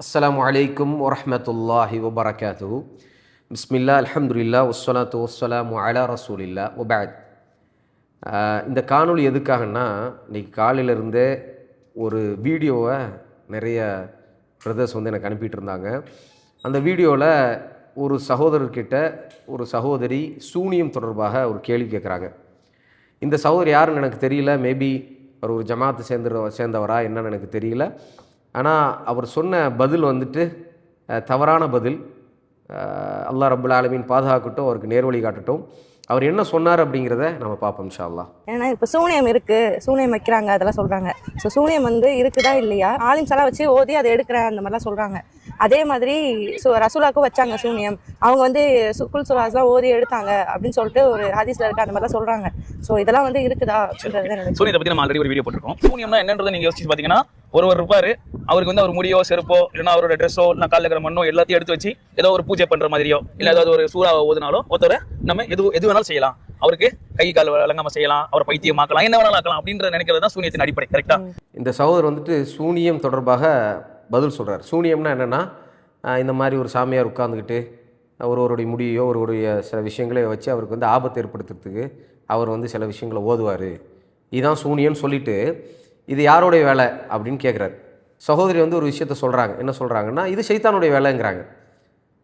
அஸ்ஸலாமு அலைக்கும் வரமத்துல்லாஹி வபரகாத்து பிஸ்மில்லா அலமதுல்லா வஸ்ஸலாத்து வஸ்ஸலாமு அலா ரசூலில்லா வபஅத் ஆஹ் இந்த காணொளி எதுக்காகன்னா இன்னைக்கு காலையிலேருந்தே ஒரு வீடியோவை நிறைய பிரதர்ஸ் வந்து எனக்கு அனுப்பிட்டு இருந்தாங்க அந்த வீடியோவில் ஒரு சகோதரர்கிட்ட ஒரு சகோதரி சூனியம் தொடர்பாக ஒரு கேள்வி கேட்குறாங்க இந்த சகோதரி யாருன்னு எனக்கு தெரியல. மேபி அவர் ஒரு ஜமாத்து சேர்ந்து சேர்ந்தவரா என்னன்னு எனக்கு தெரியல. ஆனால் அவர் சொன்ன பதில் வந்துட்டு தவறான பதில். அஹ், அல்லாஹ் ரபுல் ஆலமீன் பாதுகாக்கட்டும் அவருக்கு நேர்வழி காட்டட்டும். அவர் என்ன சொன்னார் அப்படிங்கிறத நம்ம பார்ப்போம் இன்ஷா அல்லாஹ் ஏன்னா இப்போ சூனியம் இருக்கு சூனியம் வைக்கிறாங்க அதெல்லாம் சொல்றாங்க. ஸோ சூனியம் வந்து இருக்குதா இல்லையா? ஆலிம்ஸ் எல்லாம் வச்சு ஓதி அதை எடுக்கிறேன் அந்த மாதிரிலாம் சொல்றாங்க. அதே மாதிரி சு ரசூலாக்கும் வச்சாங்க சூனியம். அவங்க வந்து சுக்குல் சுராஸ்லாம் ஓதி எடுத்தாங்க அப்படின்னு சொல்லிட்டு ஒரு ஹதீஸ்ல இருக்கு அந்த மாதிரிலாம் சொல்றாங்க. ஸோ இதெல்லாம் வந்து இருக்குதா அப்படின்றது தான் பத்தி நம்ம ஆல்ரெடி ஒரு வீடியோ போட்டிருக்கோம். சூனியம்னா என்னன்றதை நீங்க யோசிச்சு பாத்தீங்கன்னா ஒருவர் இருப்பார். அவருக்கு வந்து அவர் முடியோ செருப்போ இல்லைன்னா அவரோட ட்ரெஸ்ஸோ இல்லை காலில் இருக்கிற மண்ணோ எல்லாத்தையும் எடுத்து வச்சு ஏதோ ஒரு பூஜை பண்ணுற மாதிரியோ இல்லை ஏதாவது ஒரு சூறாவை ஓதுனாலோ ஒருத்தரை நம்ம எது எது வேணாலும் செய்யலாம். அவருக்கு கை கால் வழங்காம செய்யலாம் அவரை பைத்தியம் ஆக்கலாம் என்ன வேணாலும் ஆக்கலாம் அப்படின்ற நினைக்கிறது தான் சூனியத்தின் அடிப்படை கரெக்டா இந்த சகோதரர் வந்துட்டு சூனியம் தொடர்பாக பதில் சொல்கிறார் சூனியம்னா என்னென்னா இந்த மாதிரி ஒரு சாமியார் உட்காந்துக்கிட்டு ஒருவருடைய முடியோ ஒருவருடைய சில விஷயங்களை வச்சு அவருக்கு வந்து ஆபத்து ஏற்படுத்துறதுக்கு அவர் வந்து சில விஷயங்களை ஓதுவார். இதுதான் சூனியம்னு சொல்லிவிட்டு இது யாருடைய வேலை அப்படின்னு கேட்குறாரு சகோதரி வந்து ஒரு விஷயத்த சொல்கிறாங்க என்ன சொல்கிறாங்கன்னா இது சைத்தானுடைய வேலைங்கிறாங்க.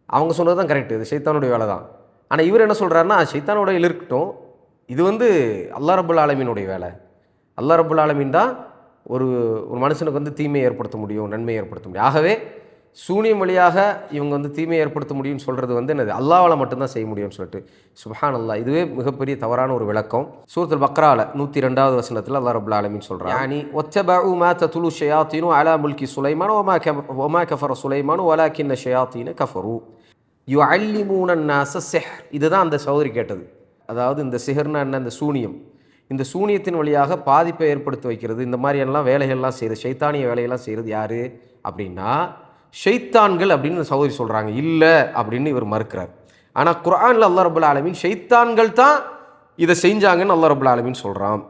அவங்க சொன்னது தான் கரெக்டு இது சைத்தானுடைய வேலை தான் ஆனால் இவர் என்ன சொல்கிறாருன்னா சைத்தானுடைய இருக்கட்டும். இது வந்து அல்லா ரபுல் ஆலமீனுடைய வேலை. அல்லா ரபுல் ஆலமீன் தான் ஒரு ஒரு மனுஷனுக்கு வந்து தீமையை ஏற்படுத்த முடியும் நன்மையை ஏற்படுத்த முடியும். ஆகவே சூனியம் வழியாக இவங்க வந்து தீமையை ஏற்படுத்த முடியும்னு சொல்கிறது வந்து என்னது? அல்லாவால் மட்டும்தான் செய்ய முடியும்னு சொல்லிட்டு. சுபஹான் அல்லாஹ் இதுவே மிகப்பெரிய தவறான ஒரு விளக்கம். சூரத்துல் பக்ரால நூற்றி ரெண்டாவது வசனத்தில் அல்லா ரபுல் ஆலமீன் சொல்கிறான் யானி ஒத்தபு மா தத்துலு ஷயாத்தீனு அலா முல்கி சுலைமான் ஒமா கஃப் ஒமா கஃபர சுலைமான் ஒலா கின்ன ஷயாத்தீன கஃபரு. யு அல்லிமூனன்னாச செஹ் இதுதான் அந்த சௌதரி கேட்டது. அதாவது இந்த சிஹர்னா என்ன? இந்த சூனியம். இந்த சூனியத்தின் வழியாக பாதிப்பை ஏற்படுத்தி வைக்கிறது. இந்த மாதிரியெல்லாம் வேலைகள்லாம் செய்கிறது சைத்தானிய வேலையெல்லாம் செய்கிறது யார்? அப்படின்னா ஷைத்தான்கள் அப்படின்னு சகோதரி சொல்கிறாங்க இல்லை அப்படின்னு இவர் மறுக்கிறார். ஆனால் குர்ஆனில் அல்லா ரபுல் ஆலமீன் ஷைத்தான்கள் தான் இதை செஞ்சாங்கன்னு அல்லா ரபுல் ஆலமீன் சொல்கிறான்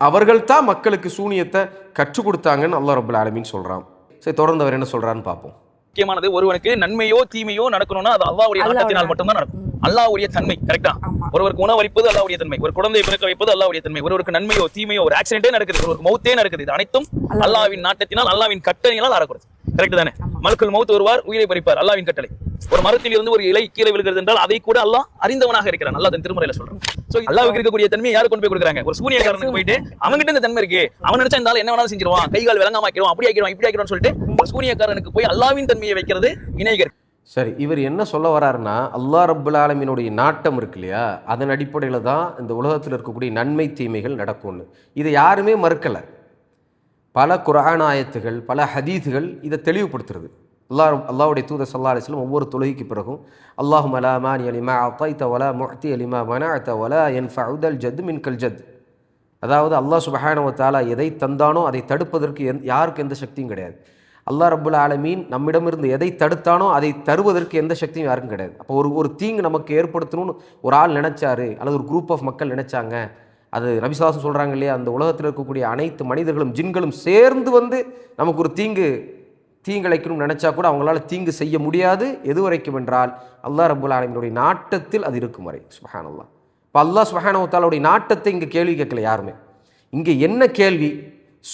அவர்கள் தான் மக்களுக்கு சூனியத்தை கற்றுக் கொடுத்தாங்கன்னு அல்லா ரபுல் ஆலமீன் சொல்கிறான் சரி தொடர்ந்து அவர் என்ன சொல்கிறான்னு பார்ப்போம். முக்கியமானது ஒருவனுக்கு நன்மையோ தீமையோ நடக்கணும்னா அது அல்லாவுடைய நாட்டத்தினால் மட்டும்தான் நடக்கும். அல்லாவுடைய தன்மை கரெக்டா ஒருவருக்கு உணவளிப்பது அல்லாவுடைய தன்மை ஒரு குழந்தையை பிறக்க வைப்பது அல்லாவுடைய தன்மை ஒருவருக்கு நன்மையோ தீமையோ ஒரு ஆக்சிடென்டே நடக்குது ஒருவருக்கு மௌத்தே நடக்குது. இது அனைத்தும் அல்லாவின் நாட்டத்தினால் அல்லாவின் கட்டளையினால் நடக்கிறது கரெக்ட் தானே? மலக்குள் மௌத் வருவார் உயிரை பறிப்பார். அல்லாவின் கட்டளை. ஒரு மரத்தில் இருந்து ஒரு இலை கீழே விழுகிறது என்றால் அதை கூட அல்லாஹ் அறிந்தவனாக இருக்கிறான். நல்லா தன் திருமுறையில சொல்றான். சோ அல்லாவுக்கு இருக்கக்கூடிய தன்மையை யாரு கொண்டு போய் கொடுக்குறாங்க? ஒரு சூனியக்காரனுக்கு போயிட்டு அவன்கிட்ட இந்த தன்மை இருக்கு. அவன் நினைச்சா இருந்தாலும் என்ன வேணாலும் செஞ்சிருவான். கைகால் விளங்காம ஆக்கிடுவான் அப்படி ஆக்கிடுவான் இப்படி ஆக்கிடுவான்னு சொல்லிட்டு ஒரு சூனியக்காரனுக்கு போய் அல்லாவின் தன்மையை வைக்கிறது இணைகர் சரி இவர் என்ன சொல்ல வராருன்னா அல்லா ரப்புல் ஆலமீனுடைய நாட்டம் இருக்கு இல்லையா? அதன் அடிப்படையில் தான் இந்த உலகத்தில் இருக்கக்கூடிய நன்மை தீமைகள் நடக்கும்னு. இதை யாருமே மறுக்கலை. பல குரான் ஆயத்துகள் பல ஹதீதுகள் இதை தெளிவுபடுத்துறது. அல்லாஹ் அல்லாஹ்வுடைய தூத சல்லா அலிஸ்லம் ஒவ்வொரு தொழுகைக்கு பிறகும் அல்லாஹும் அலா மானி அலிமா அத்தாய்த்த ஒலா முஹ்தி அலிமா மனாத்த ஒலா என் ஃபவுதல் ஜத் மின்கல் ஜத். அதாவது அல்லாஹ் சுபஹானவத்தாலா எதை தந்தானோ அதை தடுப்பதற்கு எந் யாருக்கு எந்த சக்தியும் கிடையாது. அல்லாஹ் ரபுல் ஆலமீன் நம்மிடமிருந்து எதை தடுத்தானோ அதை தருவதற்கு எந்த சக்தியும் யாருக்கும் கிடையாது. அப்போ ஒரு ஒரு தீங்கு நமக்கு ஏற்படுத்தணும்னு ஒரு ஆள் நினைச்சாரு அல்லது ஒரு குரூப் ஆஃப் மக்கள் நினைச்சாங்க அது நபிசாசம் சொல்கிறாங்க இல்லையா? அந்த உலகத்தில் இருக்கக்கூடிய அனைத்து மனிதர்களும் ஜின்களும் சேர்ந்து வந்து நமக்கு ஒரு தீங்கு தீங்கிழைக்கணும்னு நினச்சா கூட அவங்களால தீங்கு செய்ய முடியாது. எது வரைக்கும் என்றால் அல்லாஹ் ரபுல் ஆலமினுடைய நாட்டத்தில் அது இருக்கும் வரை. சுஹானல்லா இப்போ அல்லாஹ் சுஹானவத்தாலுடைய நாட்டத்தை இங்கே கேள்வி கேட்கல யாருமே. இங்கே என்ன கேள்வி?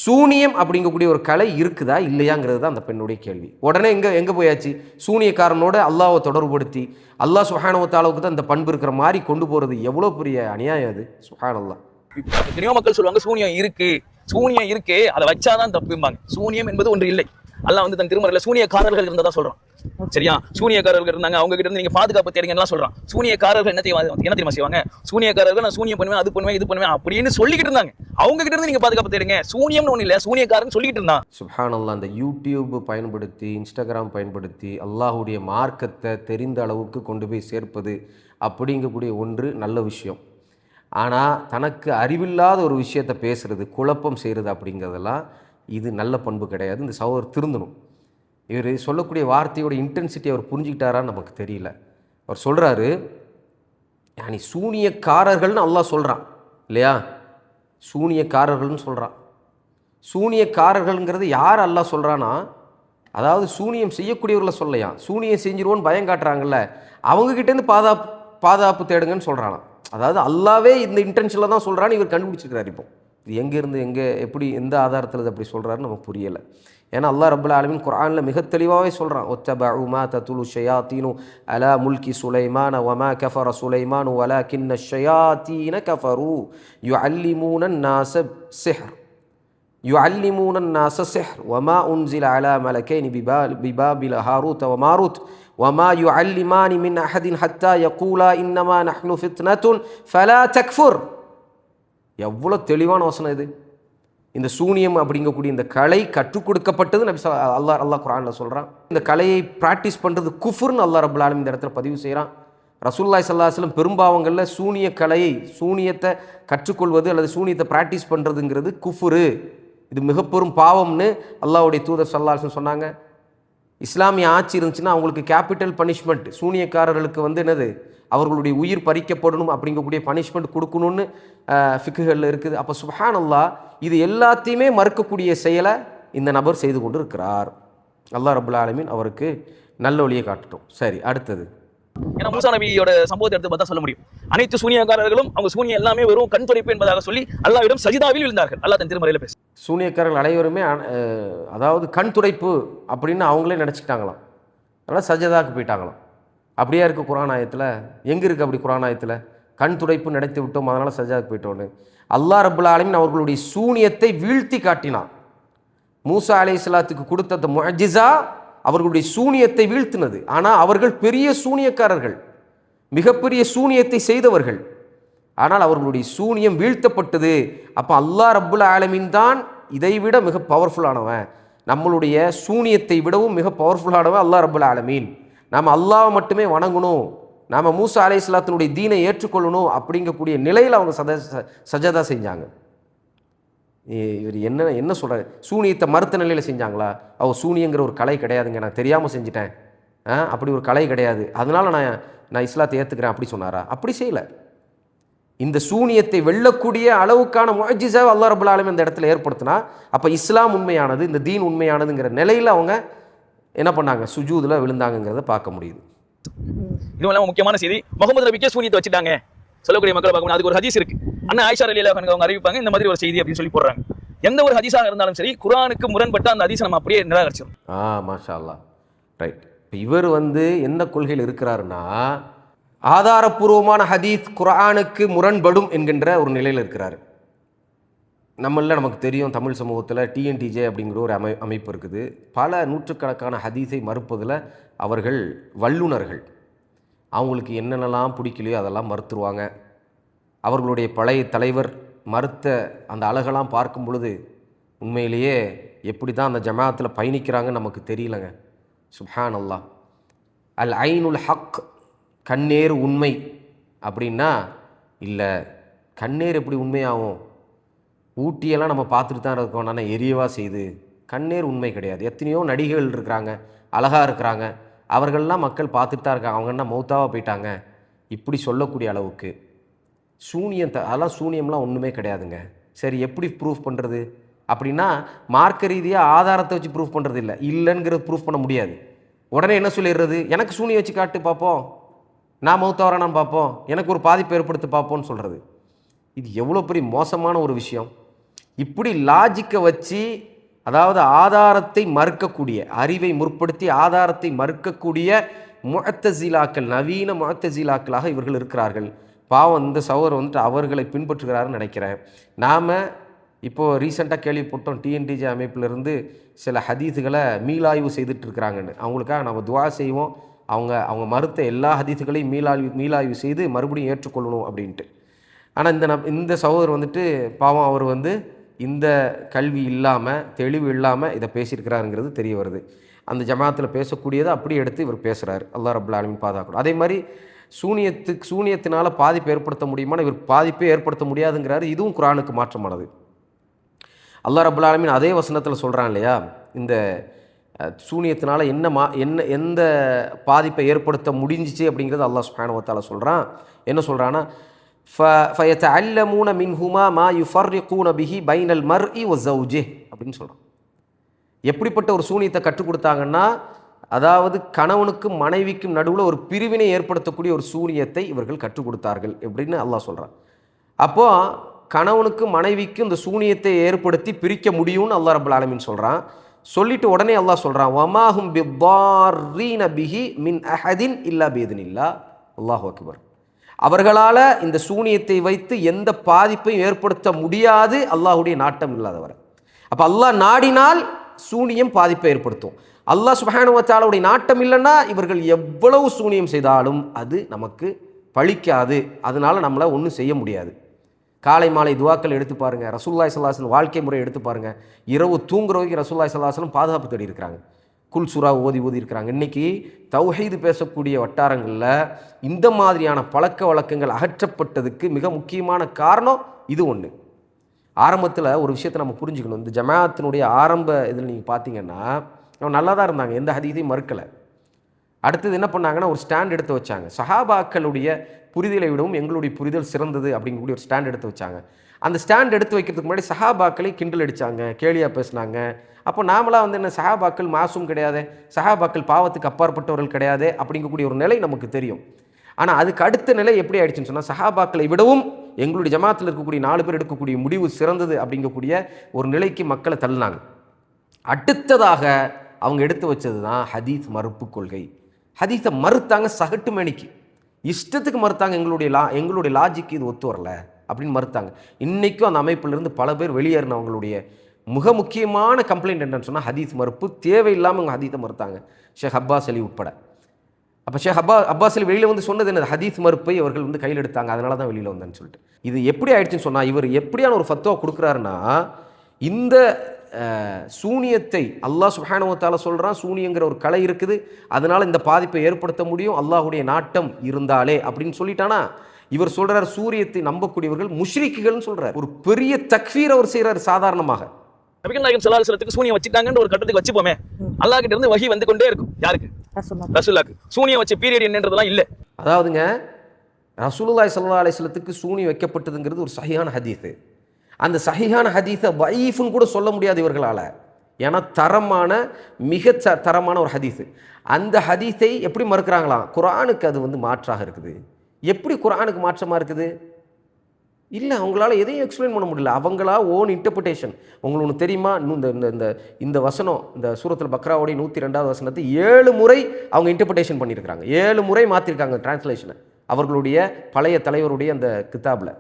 சூனியம் அப்படிங்கக்கூடிய ஒரு கலை இருக்குதா இல்லையாங்கிறது தான் அந்த பெண்ணுடைய கேள்வி. உடனே எங்கே எங்கே போயாச்சு? சூனியக்காரனோட அல்லாவை தொடர்புபடுத்தி அல்லாஹ் சுஹானவத்தாளவுக்கு தான் இந்த பண்பு இருக்கிற மாதிரி கொண்டு போகிறது எவ்வளோ பெரிய அநியாயம் அது? சுஹானல்லா எத்தனையோ மக்கள் சொல்லுவாங்க சூனியம் இருக்கு சூனியம் இருக்கு அதை வச்சாதான் தப்பும்பாங்க. சூனியம் என்பது ஒன்று இல்லை. அல்லாஹ் வந்து தன் திருமறையில சூனியக்காரர்கள் இருந்ததா சொல்றான். சரியா? சூனியக்காரர்கள் இருந்தாங்க அவங்க கிட்ட இருந்து நீங்க பாதுகாப்பு தேடுங்கலாம் சொல்றான். சூனியக்காரர்கள் என்ன தெரியுமா என்ன தெரியுமா செய்வாங்க? சூனியக்காரர்கள் நான் சூனியம் பண்ணுவேன் அது பண்ணுவேன் இது பண்ணுவேன் அப்படின்னு சொல்லிக்கிட்டு இருந்தாங்க. அவங்க கிட்ட இருந்து நீங்க பாதுகாப்பு தேடுங்க. சூனியம்னு ஒண்ணு இல்ல சூனியக்காரன் சொல்லிட்டு இருந்தான். சுஹானல்லா அந்த யூடியூப் பயன்படுத்தி இன்ஸ்டாகிராம் பயன்படுத்தி அல்லாஹுடைய மார்க்கத்தை தெரிந்த அளவுக்கு கொண்டு போய் சேர்ப்பது அப்படிங்கக்கூடிய ஒன்று நல்ல விஷயம். ஆனால் தனக்கு அறிவில்லாத ஒரு விஷயத்தை பேசுறது குழப்பம் செய்கிறது அப்படிங்கிறதெல்லாம் இது நல்ல பண்பு கிடையாது. இந்த சகோதரர் திருந்தணும். இவர் சொல்லக்கூடிய வார்த்தையோட இன்டென்சிட்டி அவர் புரிஞ்சுக்கிட்டாரான்னு நமக்கு தெரியல. அவர் சொல்கிறாரு யானி சூனியக்காரர்கள்னு அல்லாஹ் சொல்கிறான் இல்லையா? சூனியக்காரர்கள்னு சொல்கிறான் சூனியக்காரர்கள்ங்கிறது யார் அல்லாஹ் சொல்கிறான்னா அதாவது சூனியம் செய்யக்கூடியவர்களை சொல்லலாம் சூனியம் செஞ்சிருவோன்னு பயம் காட்டுறாங்கல்ல அவங்கக்கிட்டேருந்து பாதுகாப்பு பாதுகாப்பு தேடுங்கன்னு சொல்கிறானா அதாவது அல்லாவே இந்த இன்டென்ஷனில் தான் சொல்கிறான்னு இவர் கண்டுபிடிச்சிருக்கிறார் இப்போ. இது எங்கேருந்து எங்கே எப்படி எந்த ஆதாரத்தில் இது அப்படி சொல்கிறாருன்னு நமக்கு புரியலை ஏன்னா அல்லாஹ் ரபுல் ஆலமின் குர்ஆனில் மிக தெளிவாகவே சொல்கிறான் ஒத்தபு மா தத்துலு ஷயாத்தீனு அலா முல்கி சுலைமான வமா கஃபர சுலைமானு வலா கின்ன ஷயாத்தீன கஃபரு யு அல்லிமூன நாச சிஹர் يعلمون الناس السحر وما أنزل على ملكين ببال- ببابل هاروت وماروت وما يعلمان من أحد حتى يقولا إنما نحن فتنة فلا تكفر எவ்வளோ தெளிவான வசனம் இது. இந்த சூனியம் அப்படிங்கக்கூடிய இந்த கலை கற்றுக் கொடுக்கப்பட்டது நபி அல்லா அல்லாஹ் அல்லாஹ் குரானில் சொல்கிறான் இந்த கலையை ப்ராக்டிஸ் பண்ணுறது குஃபுர்னு அல்லாஹ் ரபுல்லாலும் இந்த இடத்துல பதிவு செய்கிறான் ரசூல்லாய் சல்லாஹலம் பெரும்பாவங்களில் சூனிய கலையை சூனியத்தை கற்றுக்கொள்வது அல்லது சூனியத்தை ப்ராக்டிஸ் பண்ணுறதுங்கிறது குஃபுரு. இது மிகப்பெரும் பாவம்னு அல்லாவுடைய தூதர் சல்லாஹ்லம் சொன்னாங்க. இஸ்லாமிய ஆட்சி இருந்துச்சுன்னா அவங்களுக்கு கேபிட்டல் பனிஷ்மெண்ட் சூனியக்காரர்களுக்கு வந்து என்னது? அவர்களுடைய உயிர் பறிக்கப்படணும் அப்படிங்கக்கூடிய பனிஷ்மெண்ட் கொடுக்கணும்னு ஃபிக்குகளில் இருக்குது. அப்போ சுப்ஹான் அல்லாஹ் இது எல்லாத்தையுமே மறுக்கக்கூடிய செயலை இந்த நபர் செய்து கொண்டு இருக்கிறார் அல்லாஹ் ரபுல் ஆலமீன் அவருக்கு நல்ல வழியை காட்டட்டும். சரி அடுத்தது. ஏன்னா மூசா நபியோட சம்பவத்தை எடுத்து பார்த்தா சொல்ல முடியும். அனைத்து சூனியக்காரர்களும் அவங்க சூனியம் எல்லாமே வெறும் கண் துடைப்பு என்பதாக சொல்லி அல்லாவிடம் சஜிதாவில் விழுந்தார்கள் அல்லாஹ் தன் திருமறையில பேச. சூனியக்காரர்கள் அனைவருமே அதாவது கண் துடைப்பு அப்படின்னு அவங்களே நினச்சிக்கிட்டாங்களாம். அதனால் சஜதாக்கு போயிட்டாங்களாம். அப்படியே இருக்குது குரான் ஆயத்தில்? எங்கே இருக்குது அப்படி குரான் ஆயத்தில்? கண் துடைப்பு நடத்தி விட்டோம் அதனால் சஜதாக்கு போயிட்டோன்னு. அல்லாஹ் ரபுல் ஆலமின் அவர்களுடைய சூனியத்தை வீழ்த்தி காட்டினான். மூசா அலை இஸ்லாத்துக்கு கொடுத்த அந்த முஅஜிஸா அவர்களுடைய சூனியத்தை வீழ்த்தினது. ஆனால் அவர்கள் பெரிய சூனியக்காரர்கள் மிகப்பெரிய சூனியத்தை செய்தவர்கள். ஆனால் அவர்களுடைய சூனியம் வீழ்த்தப்பட்டது. அப்போ அல்லாஹ் ரப்புல் ஆலமின் தான் இதைவிட மிக பவர்ஃபுல்லானவன் நம்மளுடைய சூனியத்தை விடவும் மிக பவர்ஃபுல்லானவன் அல்லாஹ் ரபுல் ஆலமீன். நாம் அல்லாவை மட்டுமே வணங்கணும். நாம் மூசா அலை இஸ்லாத்தினுடைய தீனை ஏற்றுக்கொள்ளணும் அப்படிங்கக்கூடிய நிலையில் அவங்க சத ச- சஜதா செஞ்சாங்க. இவர் என்ன என்ன சொல்கிறார் சூனியத்தை மறுத்த நிலையில் செஞ்சாங்களா? அவ சூனியங்கிற ஒரு கலை கிடையாதுங்க. நான் தெரியாமல் செஞ்சிட்டேன். ஆ அப்படி ஒரு கலை கிடையாது. அதனால் நான் நான் இஸ்லாத்தை ஏற்றுக்கிறேன் அப்படி சொன்னாரா? அப்படி செய்யலை. இந்த சூனியத்தை வெல்லக்கூடிய அளவுக்கான முஜிசாவை அல்லா ரபுல்லாலும் இந்த இடத்துல ஏற்படுத்தினா அப்போ இஸ்லாம் உண்மையானது இந்த தீன் உண்மையானதுங்கிற நிலையில் அவங்க என்ன பண்ணாங்க? சுஜூதில் விழுந்தாங்கங்கிறத பார்க்க முடியுது. இதுவும் இல்லாம முக்கியமான செய்தி முகமது நபிக்கே சூனியத்தை வச்சுட்டாங்க. சொல்லக்கூடிய மக்களை பார்க்கணும். அதுக்கு ஒரு ஹதீஸ் இருக்கு. அண்ணா ஆயிஷா அலி அவங்க அறிவிப்பாங்க இந்த மாதிரி ஒரு செய்தி அப்படின்னு சொல்லி போடுறாங்க. எந்த ஒரு ஹதீஸாக இருந்தாலும் சரி குரானுக்கு முரண்பட்ட அந்த ஹதீஸை நம்ம அப்படியே நிராகரிச்சிடும் ஆ மாஷா அல்லாஹ் ரைட் இப்போ இவர் வந்து என்ன கொள்கையில் இருக்கிறாருன்னா ஆதாரப்பூர்வமான ஹதீஸ் குர்ஆனுக்கு முரண்படும் என்கின்ற ஒரு நிலையில் இருக்கிறாரு. நம்மள நமக்கு தெரியும் தமிழ் சமூகத்தில் டிஎன்டிஜே அப்படிங்கிற ஒரு அமை அமைப்பு இருக்குது. பல நூற்றுக்கணக்கான ஹதீஸை மறுப்பதில் அவர்கள் வல்லுனர்கள் அவங்களுக்கு என்னென்னலாம் பிடிக்கலையோ அதெல்லாம் மறுத்துருவாங்க. அவர்களுடைய பழைய தலைவர் மறுத்த அந்த அழகெல்லாம் பார்க்கும் பொழுது உண்மையிலேயே எப்படி தான் அந்த ஜமாத்தில் பயணிக்கிறாங்கன்னு நமக்கு தெரியலங்க. சுஹான் அல்லா அல் ஐனுல் ஹக் கண்ணேர் உண்மை அப்படின்னா இல்லை கண்ணேர் எப்படி உண்மையாகும்? ஊட்டியெல்லாம் நம்ம பார்த்துட்டு தான் இருக்கோம். ஆனால் எரியவா செய்து. கண்ணேர் உண்மை கிடையாது. எத்தனையோ நடிகைகள் இருக்கிறாங்க. அழகாக இருக்கிறாங்க. அவர்கள்லாம் மக்கள் பார்த்துட்டு தான் இருக்காங்க. அவங்க என்ன மௌத்தாவாக போயிட்டாங்க. இப்படி சொல்லக்கூடிய அளவுக்கு. சூனியம் த அதெல்லாம் சூனியம்லாம் ஒன்றுமே கிடையாதுங்க. சரி எப்படி ப்ரூஃப் பண்ணுறது அப்படின்னா மார்க்க ரீதியாக ஆதாரத்தை வச்சு ப்ரூஃப் பண்ணுறது இல்லை. இல்லைங்கிறது ப்ரூஃப் பண்ண முடியாது. உடனே என்ன சொல்லிடுறது? எனக்கு சூனியம் வச்சு காட்டு பார்ப்போம். நான் மௌத்தாவரானா பார்ப்போம். எனக்கு ஒரு பாதிப்பு ஏற்படுத்தி பார்ப்போம்னு சொல்கிறது இது எவ்வளோ பெரிய மோசமான ஒரு விஷயம். இப்படி லாஜிக்கை வச்சு அதாவது ஆதாரத்தை மறுக்கக்கூடிய அறிவை முற்படுத்தி ஆதாரத்தை மறுக்கக்கூடிய முகத்தசீலாக்கள் நவீன முகத்தசீலாக்களாக இவர்கள் இருக்கிறார்கள். பாவம் இந்த சவர் வந்துட்டு அவர்களை பின்பற்றுகிறாருன்னு நினைக்கிறேன். நாம் இப்போது ரீசெண்டாக கேள்விப்பட்டோம் டிஎன்டிஜி அமைப்பிலிருந்து சில ஹதீஸுகளை மீளாய்வு செய்துட்டு இருக்கிறாங்கன்னு அவங்களுக்காக நம்ம துவா செய்வோம். அவங்க அவங்க மறுத்த எல்லா ஹதீஸுகளையும் மீளாய்வு மீளாய்வு செய்து மறுபடியும் ஏற்றுக்கொள்ளணும் அப்படின்ட்டு. ஆனால் இந்த நப் இந்த சகோதரர் வந்துட்டு பாவம் அவர் வந்து இந்த கல்வி இல்லாமல் தெளிவு இல்லாமல் இதை பேசியிருக்கிறாருங்கிறது தெரிய வருது. அந்த ஜமாத்தில் பேசக்கூடியதை அப்படியே எடுத்து இவர் பேசுகிறார் அல்லாஹ் ரபுல்லா ஆலமின் பாதுகாக்கணும். அதே மாதிரி சூனியத்துக்கு சூனியத்தினால் பாதிப்பு ஏற்படுத்த முடியுமான இவர் பாதிப்பே ஏற்படுத்த முடியாதுங்கிறாரு. இதுவும் குரானுக்கு மாற்றமானது. அல்லாஹ் ரபுல்லா ஆலமீன் அதே வசனத்தில் சொல்கிறான் இல்லையா? இந்த சூனியத்தினால் என்ன மா என்ன எந்த பாதிப்பை ஏற்படுத்த முடிஞ்சிச்சு அப்படிங்கிறது அல்லாஹ் சுப்ஹானஹு சொல்கிறான் என்ன சொல்கிறான்னா ஃபயத்தல்லமூன மின்ஹுமா மா யுஃபர்ரிகூன பிஹி பைனல் மர்இ வ ஜவுஜே அப்படின்னு சொல்கிறான் எப்படிப்பட்ட ஒரு சூனியத்தை கற்றுக் கொடுத்தாங்கன்னா அதாவது கணவனுக்கும் மனைவிக்கும் நடுவில் ஒரு பிரிவினை ஏற்படுத்தக்கூடிய ஒரு சூனியத்தை இவர்கள் கற்றுக் கொடுத்தார்கள் எப்படின்னு அல்லாஹ் சொல்கிறான் அப்போ கணவனுக்கும் மனைவிக்கும் இந்த சூனியத்தை ஏற்படுத்தி பிரிக்க முடியும்னு அல்லா ரபுல் ஆலமீன் சொல்கிறான் சொல்லிட்டு உடனே அல்லாஹ் சொல்கிறான் வமாஹும் பிஹி மின் அஹதின் இல்லா பேதனில்லா அல்லாஹ் அக்பர். அவர்களால் இந்த சூனியத்தை வைத்து எந்த பாதிப்பையும் ஏற்படுத்த முடியாது. அல்லாஹுடைய நாட்டம் இல்லாதவர். அப்போ அல்லாஹ் நாடினால் சூனியம் பாதிப்பை ஏற்படுத்தும். அல்லாஹ் சுபஹானுவத்தாலுடைய நாட்டம் இல்லைன்னா இவர்கள் எவ்வளவு சூனியம் செய்தாலும் அது நமக்கு பழிக்காது. அதனால் நம்மளை ஒன்றும் செய்ய முடியாது. காலை மாலை துவாக்கள் எடுத்து பாருங்க. ரசூல்லாய் சல்லாஹன் வாழ்க்கை முறை எடுத்து பாருங்க. இரவு தூங்குற வரைக்கும் ரசூல்லாய் சல்லாஹனும் பாதுகாப்பு தேடி இருக்கிறாங்க குல் சுறா ஓதி ஓதி இருக்கிறாங்க. இன்னைக்கு தௌஹீது பேசக்கூடிய வட்டாரங்களில் இந்த மாதிரியான பழக்க வழக்கங்கள் அகற்றப்பட்டதுக்கு மிக முக்கியமான காரணம் இது ஒன்று ஆரம்பத்தில் ஒரு விஷயத்தை நம்ம புரிஞ்சுக்கணும். இந்த ஜமாத்தினுடைய ஆரம்ப இதில் நீங்கள் பார்த்தீங்கன்னா அவன் நல்லா தான் இருந்தாங்க எந்த ஹதீதையும் மறுக்கலை. அடுத்தது என்ன பண்ணாங்கன்னா ஒரு ஸ்டாண்ட் எடுத்து வச்சாங்க. சஹாபாக்களுடைய புரிதலை விடவும் எங்களுடைய புரிதல் சிறந்தது அப்படிங்கக்கூடிய ஒரு ஸ்டாண்ட் எடுத்து வச்சாங்க. அந்த ஸ்டாண்ட் எடுத்து வைக்கிறதுக்கு முன்னாடி சஹாபாக்களை கிண்டல் அடிச்சாங்க கேலியாக பேசுனாங்க. அப்போ நாமளாக வந்து என்ன சஹாபாக்கள் மாசும் கிடையாது சஹாபாக்கள் பாவத்துக்கு அப்பாற்பட்டவர்கள் கிடையாது அப்படிங்கக்கூடிய ஒரு நிலை நமக்கு தெரியும். ஆனால் அதுக்கு அடுத்த நிலை எப்படி ஆயிடுச்சுன்னு சொன்னால் சஹாபாக்களை விடவும் எங்களுடைய ஜமாத்தில் இருக்கக்கூடிய நாலு பேர் எடுக்கக்கூடிய முடிவு சிறந்தது அப்படிங்கக்கூடிய ஒரு நிலைக்கு மக்களை தள்ளினாங்க. அடுத்ததாக அவங்க எடுத்து வச்சது தான் ஹதீஸ் மறுப்பு கொள்கை. ஹதீஸை மறுத்தாங்க சகட்டு மேனிக்கு. இஷ்டத்துக்கு மறுத்தாங்க எங்களுடைய லா எங்களுடைய லாஜிக்கு இது ஒத்து வரல அப்படின்னு மறுத்தாங்க. இன்றைக்கும் அந்த அமைப்பிலிருந்து பல பேர் வெளியேறினவங்களுடைய மிக முக்கியமான கம்ப்ளைண்ட் என்னன்னு சொன்னால் ஹதீஸ் மறுப்பு. தேவையில்லாமல் அவங்க ஹதீத்தை மறுத்தாங்க. ஷேக் அப்பாஸ் அலி உட்பட. அப்போ ஷேக் அப்பா அப்பாஸ் அலி வெளியில் வந்து சொன்னது என்னது? ஹதீஸ் மறுப்பை அவர்கள் வந்து கையில் எடுத்தாங்க. அதனால தான் வெளியில் வந்தேன்னு சொல்லிட்டு. இது எப்படி ஆயிடுச்சுன்னு சொன்னால் இவர் எப்படியான ஒரு ஃபத்துவா கொடுக்குறாருன்னா இந்த சூனியத்தை அல்லாஹ் சுஹானுவத்தால் சொல்கிறான் சூனியங்கிற ஒரு கலை இருக்குது. அதனால் இந்த பாதிப்பை ஏற்படுத்த முடியும். அல்லாஹ்வுடைய நாட்டம் இருந்தாலே அப்படின்னு சொல்லிட்டானா இவர் சொல்கிறார் சூரியத்தை நம்பக்கூடியவர்கள் முஷ்ரிக்குகள்னு சொல்கிறார் ஒரு பெரிய தக்ஃபீர் அவர் செய்கிறார் சாதாரணமாக. நபிகள் நாயகம் அலைஹி வஸல்லத்துக்கு சூனியம் வச்சுட்டாங்கன்ற ஒரு கட்டத்துக்கு வச்சுப்போமே. அல்லாஹ் கிட்ட இருந்து வஹி வந்து கொண்டே இருக்கும். யாருக்கு. ரசூலுல்லாக்கு. சூனியம் வச்ச பீரியட் என்னன்றதெல்லாம் இல்ல. அதாவதுங்க ரசூலுல்லாஹி ஸல்லல்லாஹு அலைஹி வஸல்லத்துக்கு சூனி வைக்கப்பட்டதுங்கிறது ஒரு சஹியான ஹதீஸு. அந்த சஹியான ஹதீஸை வைஃப்னு கூட சொல்ல முடியாது இவர்களால். ஏன்னா தரமான மிக தரமான ஒரு ஹதீஸு. அந்த ஹதீஸை எப்படி மறுக்கிறாங்களாம்? குர்ஆனுக்கு அது வந்து மாற்றாக இருக்குது. எப்படி குர்ஆனுக்கு மாற்றமாக இருக்குது? இல்லை அவங்களால எதையும் எக்ஸ்பிளைன் பண்ண முடியல. அவங்களா ஓன் இன்டர்பிரிட்டேஷன் உங்களுக்கு ஒன்று தெரியுமா? இன்னும் இந்த இந்த இந்த இந்த வசனம் இந்த சூரத்தில் பக்ராவுடைய நூற்றி ரெண்டாவது வசனத்தை ஏழு முறை அவங்க இன்டர்பிரிட்டேஷன் பண்ணியிருக்கிறாங்க. ஏழு முறை மாற்றிருக்காங்க டிரான்ஸ்லேஷனை அவர்களுடைய பழைய தலைவருடைய அந்த கித்தாபில்.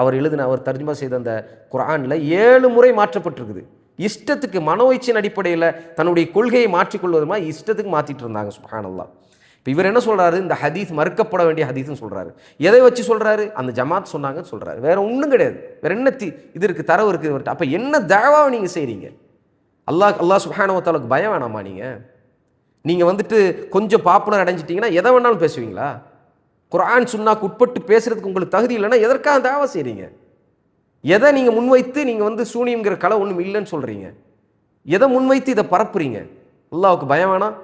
அவர் எழுதின அவர் தர்ஜுமா செய்த அந்த குரானில் ஏழு முறை மாற்றப்பட்டிருக்குது. இஷ்டத்துக்கு மனோயிச்சின் அடிப்படையில் தன்னுடைய கொள்கையை மாற்றிக்கொள்வதுமா? இஷ்டத்துக்கு மாற்றிட்டு இருந்தாங்க சுப்ஹானல்லாஹ். இப்போ இவர் என்ன சொல்கிறாரு இந்த ஹதீஸ் மறுக்கப்பட வேண்டிய ஹதீஸ்னு சொல்கிறாரு எதை வச்சு சொல்கிறாரு அந்த ஜமாத் சொன்னாங்கன்னு சொல்கிறாரு வேறு ஒன்றும் கிடையாது. வேற என்ன தி இது இருக்குது தரவு இருக்குது இவர்கிட்ட அப்போ என்ன தேவாவை நீங்கள் செய்கிறீங்க அல்லாஹ் அல்லாஹ் சுஹானவத்தாலுக்கு பயம் வேணாமா நீங்கள் நீங்கள் வந்துட்டு கொஞ்சம் பாப்புலர் அடைஞ்சிட்டிங்கன்னா எதை வேணாலும் பேசுவீங்களா? குரான் சுன்னாக்கு உட்பட்டு பேசுகிறதுக்கு உங்களுக்கு தகுதி இல்லைன்னா எதற்காக தேவை செய்கிறீங்க எதை நீங்கள் முன்வைத்து நீங்கள் வந்து சூனியங்கிற கலை ஒன்றும் இல்லைன்னு சொல்கிறீங்க எதை முன்வைத்து இதை பரப்புறீங்க? அல்லாவுக்கு பயம் வேணாம்.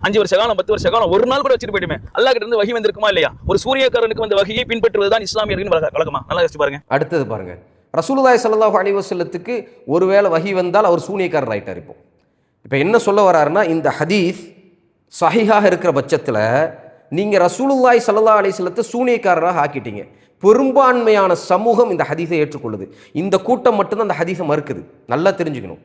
அஞ்சு வருஷ காலம் பத்து வருஷ காலம் ஒரு நாள் கூட வச்சுட்டு போயிடுமே. அல்லா கிட்ட இருந்து வகி வந்திருக்குமா இல்லையா? ஒரு சூரியக்காரனுக்கு வந்த வகையை பின்பற்றுவதுதான் இஸ்லாமியர்களின் வழக்கமா? நல்லா யோசிச்சு பாருங்க. அடுத்தது பாருங்க. ரசூலுதாய் சல்லாஹ் அலைஹி ஒருவேளை வகி வந்தால் அவர் சூனியக்காரர் ஆகிட்டார் இப்போ. இப்போ என்ன சொல்ல வராருன்னா இந்த ஹதீஸ் சஹிஹாக இருக்கிற பட்சத்தில் நீங்கள் ரசூலுல்லாய் சல்லா அலைஹி சூனியக்காரராக ஆக்கிட்டீங்க. பெரும்பான்மையான சமூகம் இந்த ஹதீஸை ஏற்றுக்கொள்ளுது. இந்த கூட்டம் மட்டும்தான் அந்த ஹதீஸை மறுக்குது. நல்லா தெரிஞ்சுக்கணும்.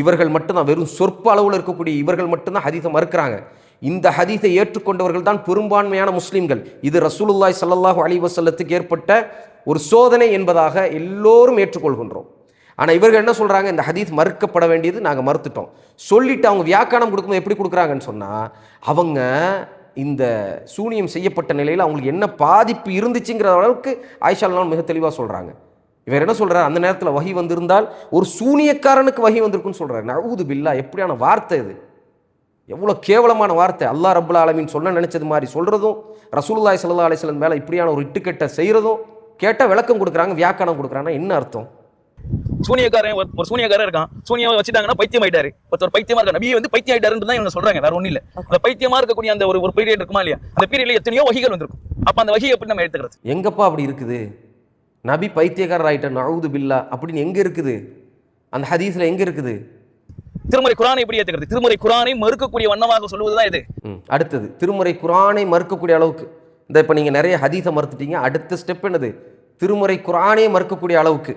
இவர்கள் மட்டும்தான் வெறும் சொற்ப அளவில் இருக்கக்கூடிய இவர்கள் மட்டும்தான் ஹதீஸை மறுக்கிறாங்க. இந்த ஹதீஸை ஏற்றுக்கொண்டவர்கள் தான் பெரும்பான்மையான முஸ்லீம்கள். இது ரசூலுல்லாய் ஸல்லல்லாஹு அலி வசல்லத்துக்கு ஏற்பட்ட ஒரு சோதனை என்பதாக எல்லோரும் ஏற்றுக்கொள்கின்றோம். ஆனால் இவர்கள் என்ன சொல்கிறாங்க இந்த ஹதீஸ் மறுக்கப்பட வேண்டியது நாங்கள் மறுத்துட்டோம். சொல்லிட்டு அவங்க வியாக்கானம் கொடுக்கும்போது எப்படி கொடுக்குறாங்கன்னு சொன்னால் அவங்க இந்த சூனியம் செய்யப்பட்ட நிலையில் அவங்களுக்கு என்ன பாதிப்பு இருந்துச்சுங்கிற அளவுக்கு ஆயிஷாலாம் மிக தெளிவாக சொல்கிறாங்க இவர் என்ன சொல்றாரு? அந்த நேரத்தில் வகி வந்திருந்தால் ஒரு சூனியக்காரனுக்கு வகி வந்திருக்குன்னு சொல்றாரு. நழுவுது பில்லா எப்படியான வார்த்தை இது? எவ்வளோ கேவலமான வார்த்தை. அல்லாஹ் ரப்புல் ஆலமீன் சொல்ல நினைச்சது மாதிரி சொல்றதும் ரசூலுல்லாஹி ஸல்லல்லாஹு அலைஹி வஸல்லம் மேலே இப்படியான ஒரு இட்டுக்கட்டை செய்கிறதும் கேட்டால் விளக்கம் கொடுக்குறாங்க வியாக்கணம் கொடுக்குறாங்கன்னா என்ன அர்த்தம்? சூனியக்காரன் ஒரு- ஒரு சூனியக்காரன் இருக்கான். சூனியம் வச்சுட்டாங்கன்னா பைத்தியம் ஆயிட்டாரு. ஒருத்தர் பைத்தியமா இருக்கா நபியை வந்து பைத்தியம் ஆயிட்டாருன்னு தான் இவங்க சொல்றாங்க. வேற ஒண்ணும் இல்ல. அந்த பைத்தியமா இருக்கக்கூடிய அந்த ஒரு ஒரு பீரியட் இருக்குமா இல்லையா? அந்த பீரியட்ல எத்தனையோ வகைகள் வந்திருக்கும். அப்ப அந்த வகையை எப்படி நம்ம எடுத்துக்கிறது? எங்கப்பா அப்படி இருக்குது? நபி பைத்தியக்காரர் ஆயிட்ட நழுவுது பில்லா. அப்படின்னு எங்கே இருக்குது? அந்த ஹதீஸில் எங்கே இருக்குது? திருமறை குரானை எப்படி ஏத்துக்கிறது? திருமறை குரானை மறுக்கக்கூடிய வண்ணமாக சொல்லுவதுதான் இது. அடுத்தது. திருமுறை குரானை மறுக்கக்கூடிய அளவுக்கு. இந்த இப்போ நீங்கள் நிறைய ஹதீஸை மறுத்துட்டீங்க. அடுத்த ஸ்டெப் என்னது? திருமுறை குரானே மறுக்கக்கூடிய அளவுக்கு.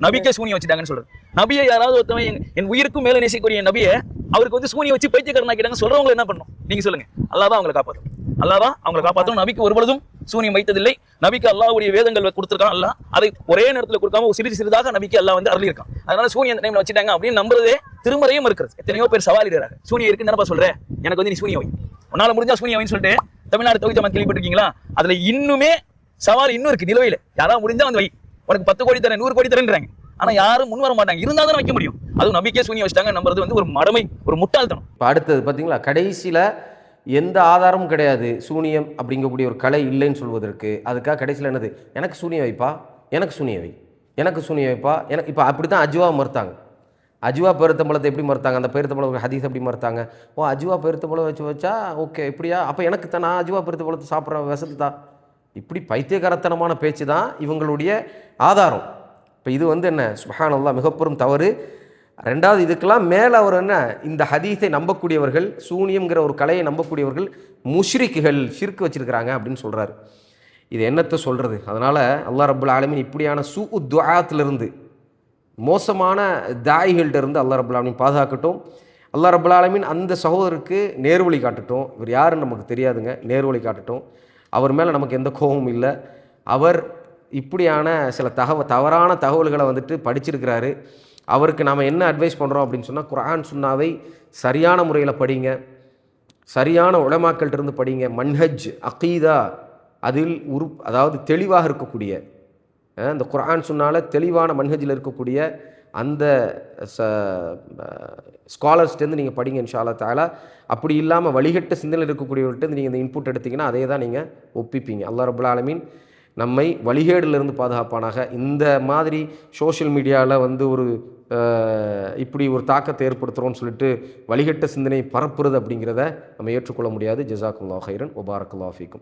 நபிக்கே சூனியம் வச்சுட்டாங்கன்னு சொல்றது. நபியை யாராவது ஒருத்தவன் என்- உயிருக்கும் மேல நேசிக்கக்கூடிய நபியை அவருக்கு வந்து சூனியம் வச்சு பைத்தியக்காரன் ஆக்கிட்டாங்க சொல்றவங்க என்ன பண்ணும்? நீங்க சொல்லுங்க. அல்லாஹ் தான் அவங்களை காப்பாற்றும் அல்லாஹ் தான் அவங்களை காப்பாற்றும் நபிக்கு ஒரு பொழுதும் சூனியம் வைத்ததில்லை. நபிக்கு அல்லாவுடைய வேதங்கள் கொடுத்திருக்கான். அல்ல அதை ஒரே நேரத்தில் கொடுக்காம ஒரு சிறிது சிறிதாக நபிக்கு அல்லா வந்து அருளியிருக்கான். அதனால சூனியம் அந்த டைம்ல வச்சுட்டாங்க அப்படின்னு நம்புறதே திருமறையும் இருக்கிறது எத்தனையோ பேர் சவாலிடுறாங்க சூனியம் இருக்குன்னு என்னப்பா சொல்றேன் எனக்கு வந்து நீ சூனியம் வை. உன்னால முடிஞ்சா சூனியம் வைன்னு சொல்லிட்டு தமிழ்நாடு தொகுதி ஜமாத் கேள்விப்பட்டிருக்கீங்களா? அதுல இன்னுமே சவால் இன்னும் இருக்கு. நிலுவையில. யாராவது முடிஞ்சா வந்து வை. உனக்கு பத்து கோடி தரேன் நூறு கோடி தரேன்றாங்க. ஆனா யாரும் முன் வர மாட்டாங்க. இருந்தா தான் வைக்க முடியும். அதுவும் நம்பிக்கை சூனியம் வச்சுட்டாங்க நம்புறது வந்து ஒரு மடமை ஒரு முட்டாள்தனம். அடுத்தது பாத்தீங்களா? கடைசியில எந்த ஆதாரமும் கிடையாது. சூனியம் அப்படிங்கக்கூடிய ஒரு கலை இல்லைன்னு சொல்வதற்கு அதுக்காக கடைசியில் என்னது? எனக்கு சூனியம் வைப்பா? எனக்கு சூனியம் வை. எனக்கு சூனியம் வைப்பா? எனக்கு இப்போ அப்படி தான் அஜுவா மறுத்தாங்க. அஜுவா பெருத்தம்பளத்தை எப்படி மறுத்தாங்க? அந்த பெருத்தம்பளம் ஹதீஸ் எப்படி மறுத்தாங்க? ஓ அஜுவா பெருத்தம்பளம் வச்சு வச்சா ஓகே இப்படியா? அப்போ எனக்கு தான் நான் அஜுவா பெருத்தம்பளத்தை சாப்பிட்ற வசதி தான். இப்படி பைத்தியகரத்தனமான பேச்சு தான் இவங்களுடைய ஆதாரம். இப்போ இது வந்து என்ன? சுபஹானல்லாஹ் மிகப்பெரும் தவறு. ரெண்டாவது இதுக்கெல்லாம் மேலே அவர் என்ன இந்த ஹதீஸை நம்பக்கூடியவர்கள் சூனியம்ங்கிற ஒரு கலையை நம்பக்கூடியவர்கள் முஷ்ரிக்குகள் ஷிர்க் வச்சிருக்கிறாங்க அப்படின்னு சொல்கிறாரு இது என்னத்தை சொல்கிறது அதனால் அல்லா ரபுல் ஆலமின் இப்படியான சூ துஆத்திலிருந்து மோசமான தாய்கள்கிட்ட இருந்து ரபுல் ஆலமின் பாதுகாக்கட்டும். அல்லா ரபுல் ஆலமின் அந்த சகோதரருக்கு நேர்வழி காட்டட்டும். இவர் யாருன்னு நமக்கு தெரியாதுங்க நேர்வழி காட்டட்டும். அவர் மேலே நமக்கு எந்த கோபமும் இல்லை. அவர் இப்படியான சில தகவ தவறான தகவல்களை வந்துட்டு படிச்சிருக்கிறாரு. அவருக்கு நாம் என்ன அட்வைஸ் பண்ணுறோம் அப்படின்னு சொன்னால் குரான் சுன்னாவை சரியான முறையில் படிங்க. சரியான உலமாக்கள்கிட்ட இருந்து படிங்க. மன்ஹஜ் அகீதா அதில் உரு அதாவது தெளிவாக இருக்கக்கூடிய அந்த இந்த குர்ஆன் தெளிவான மன்ஹஜில் இருக்கக்கூடிய அந்த ச ஸ்காலர்ஸ்டேருந்து நீங்கள் படிங்க இன்ஷா தாலா அப்படி இல்லாமல் வழிகட்ட சிந்தனையில் இருக்கக்கூடியவர்கிட்ட நீங்கள் இந்த இன்புட் எடுத்தீங்கன்னா அதே தான் நீங்கள் ஒப்பிப்பீங்க. அல்லா ரபுல் ஆலமீன் நம்மை வழிகேடிலிருந்து பாதுகாப்பானாக. இந்த மாதிரி சோஷியல் மீடியாவில் வந்து ஒரு இப்படி ஒரு தாக்கத்தை ஏற்படுத்துகிறோம்னு சொல்லிட்டு வழிகட்ட சிந்தனை பரப்புறது அப்படிங்கிறத நம்ம ஏற்றுக்கொள்ள முடியாது. ஜசாக்குல்லா ஹைரன் ஒபாரக்குல்லா ஃபீக்கும்.